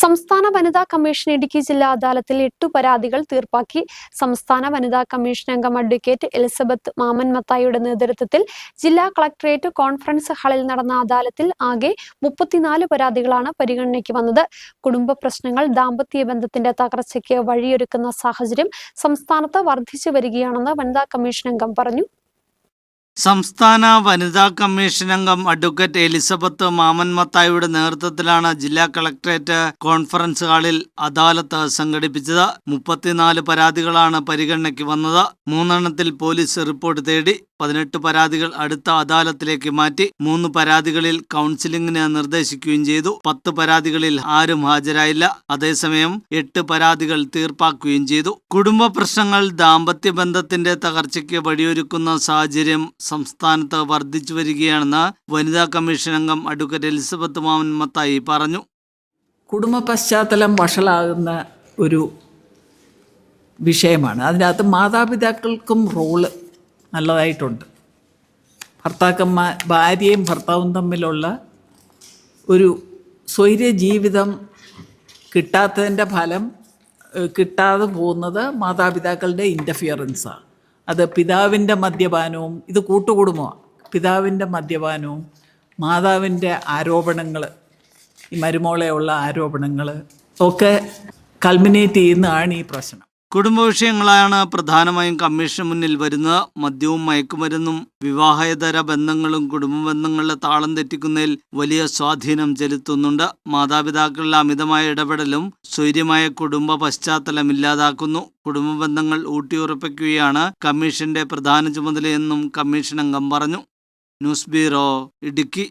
സംസ്ഥാന വനിതാ കമ്മീഷൻ ഇടുക്കി ജില്ലാ അദാലത്തിൽ എട്ടു പരാതികൾ തീർപ്പാക്കി. സംസ്ഥാന വനിതാ കമ്മീഷൻ അംഗം അഡ്വക്കേറ്റ് എലിസബത്ത് മാമൻ മത്തായിയുടെ നേതൃത്വത്തിൽ ജില്ലാ കളക്ടറേറ്റ് കോൺഫറൻസ് ഹാളിൽ നടന്ന അദാലത്തിൽ ആകെ മുപ്പത്തിനാല് പരാതികളാണ് പരിഗണനയ്ക്ക് വന്നത്. കുടുംബ പ്രശ്നങ്ങൾ ദാമ്പത്യ ബന്ധത്തിന്റെ തകർച്ചയ്ക്ക് വഴിയൊരുക്കുന്ന സാഹചര്യം സംസ്ഥാനത്ത് വർദ്ധിച്ചു വരികയാണെന്ന് വനിതാ കമ്മീഷൻ അംഗം പറഞ്ഞു. സംസ്ഥാന വനിതാ കമ്മീഷൻ അംഗം അഡ്വക്കേറ്റ് എലിസബത്ത് മാമൻ മത്തായിയുടെ നേതൃത്വത്തിലാണ് ജില്ലാ കളക്ടറേറ്റ് കോൺഫറൻസ് ഹാളിൽ അദാലത്ത് സംഘടിപ്പിച്ചത്. മുപ്പത്തിനാല് പരാതികളാണ് പരിഗണനയ്ക്ക് വന്നത്. മൂന്നെണ്ണത്തിൽ പോലീസ് റിപ്പോർട്ട് തേടി പതിനെട്ട് പരാതികൾ അടുത്ത അദാലത്തിലേക്ക് മാറ്റി മൂന്ന് പരാതികളിൽ കൗൺസിലിംഗിന് നിർദ്ദേശിക്കുകയും ചെയ്തു. പത്ത് പരാതികളിൽ ആരും ഹാജരായില്ല. അതേസമയം എട്ട് പരാതികൾ തീർപ്പാക്കുകയും ചെയ്തു. കുടുംബ പ്രശ്നങ്ങൾ ദാമ്പത്യ ബന്ധത്തിന്റെ തകർച്ചയ്ക്ക് വഴിയൊരുക്കുന്ന സാഹചര്യം സംസ്ഥാനത്ത് വർദ്ധിച്ചു വരികയാണെന്ന് വനിതാ കമ്മീഷൻ അംഗം അഡ്വക്കേറ്റ് എലിസബത്ത് മാമൻ മത്തായി പറഞ്ഞു. കുടുംബ പശ്ചാത്തലം വഷളാകുന്ന ഒരു വിഷയമാണ്. അതിനകത്ത് മാതാപിതാക്കൾക്കും റോൾ നല്ലതായിട്ടുണ്ട്. ഭർത്താക്കന്മാർ ഭാര്യയും ഭർത്താവും തമ്മിലുള്ള ഒരു സ്വൈര്യ ജീവിതം കിട്ടാത്തതിന്റെ ഫലം കിട്ടാതെ പോകുന്നത് മാതാപിതാക്കളുടെ ഇന്റർഫിയറൻസാണ് അത് പിതാവിന്റെ മദ്യപാനവും ഇത് കൂട്ടുകുടുംബമാണ് പിതാവിന്റെ മദ്യപാനവും മാതാവിന്റെ ആരോപണങ്ങൾ ഈ മരുമോളെയുള്ള ആരോപണങ്ങൾ ഒക്കെ കൾമിനേറ്റ് ചെയ്യുന്നതാണ് ഈ പ്രശ്നം. കുടുംബ വിഷയങ്ങളാണ് പ്രധാനമായും കമ്മീഷന് മുന്നിൽ വരുന്നത്. മദ്യവും മയക്കുമരുന്നും വിവാഹേതര ബന്ധങ്ങളും കുടുംബ ബന്ധങ്ങളുടെ താളം തെറ്റിക്കുന്നതിൽ വലിയ സ്വാധീനം ചെലുത്തുന്നുണ്ട്. മാതാപിതാക്കളുടെ അമിതമായ ഇടപെടലും സ്വൈര്യമായ കുടുംബ പശ്ചാത്തലം ഇല്ലാതാക്കുന്നു. കുടുംബ ബന്ധങ്ങൾ ഊട്ടിയുറപ്പിക്കുകയാണ് കമ്മീഷന്റെ പ്രധാന ചുമതലയെന്നും കമ്മീഷൻ അംഗം പറഞ്ഞു. News bureau Idukki.